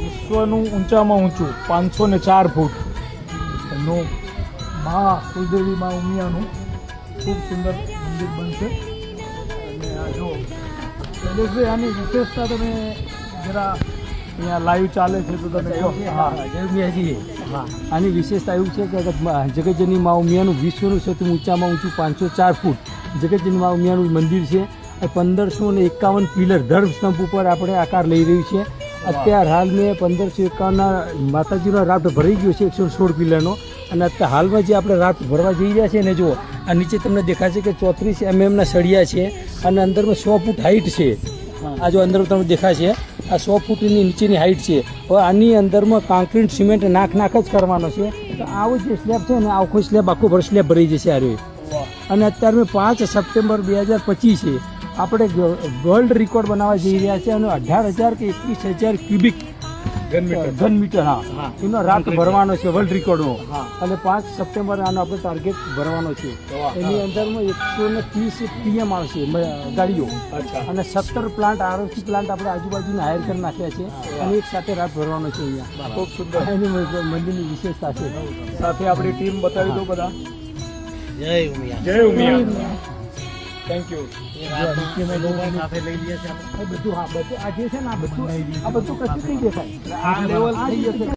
વિશ્વનું ઊંચામાં ઊંચું પાંચસો ને ચાર ફૂટ. એનું મા કુલદેવી મા ઉમિયાનું ખૂબ સુંદર મંદિર બનશે. અને આ જો શૈલેષભાઈ આની વિશેષતા તમે જરા અહીંયા લાઈવ ચાલે છે તો તમે કહો. હા. આની વિશેષતા એવું છે કે જગતજની મા ઉમિયાનું વિશ્વનું સૌથી ઊંચામાં ઊંચું પાંચસો ચાર ફૂટ. જગતજની મા ઉમિયાનું મંદિર છે. પંદરસો ને એકાવન પિલર ધર્મ સ્તંભ ઉપર આપણે આકાર લઈ રહ્યું છે. અત્યાર હાલ મેં પંદરસો એકાવનના માતાજીનો રાફ્ટ ભરાઈ ગયો છે એકસો સોળ પિલરનો અને અત્યારે હાલમાં જે આપણે રાફ્ટ ભરવા જઈ રહ્યા છીએ ને જુઓ આ નીચે તમને દેખાશે કે ચોત્રીસ એમએમના સળિયા છે અને અંદરમાં સો ફૂટ હાઇટ છે. આ જો અંદર તમને દેખાશે આ સો ફૂટની નીચેની હાઇટ છે. હવે આની અંદરમાં કોન્ક્રીટ સિમેન્ટ નાખ નાખ જ કરવાનો છે. તો આવો જે સ્લેબ છે ને આખો સ્લેબ આખો ભર સ્લેબ ભરાઈ જશે આ અને અત્યારે પાંચ સપ્ટેમ્બર બે હજાર પચીસે આપણે વર્લ્ડ રેકોર્ડ બનાવવા જઈ રહ્યા છે અને અઢાર હજાર કે એકવીસ હજાર ક્યુબિક ઘન મીટર. હા. એનો રાત ભરવાનો છે વર્લ્ડ રેકોર્ડનો અને પાંચ સપ્ટેમ્બર આનો આપણે ટાર્ગેટ ભરવાનો છે. એની અંદરમાં એકસો ને ત્રીસ પીએમ આવશે ગાડીઓ. અને સત્તર પ્લાન્ટ આરોસી પ્લાન્ટ આપણે આજુબાજુના હાયર કરી નાખ્યા છે. અને એક સાથે રાત ભરવાનો છે અહીંયા. ખૂબ સુંદર. એની મંદિરની વિશેષતા છે. સાથે આપણી ટીમ બતાવી દો બધા. જય ઉમિયા. જય ઉમિયા. થેન્ક યુ સાથે લઈ લઈએ છીએ બધું હા બધું આ જે છે ને આ બધું આ બધું કશું આ લેવલ થઈ જશે.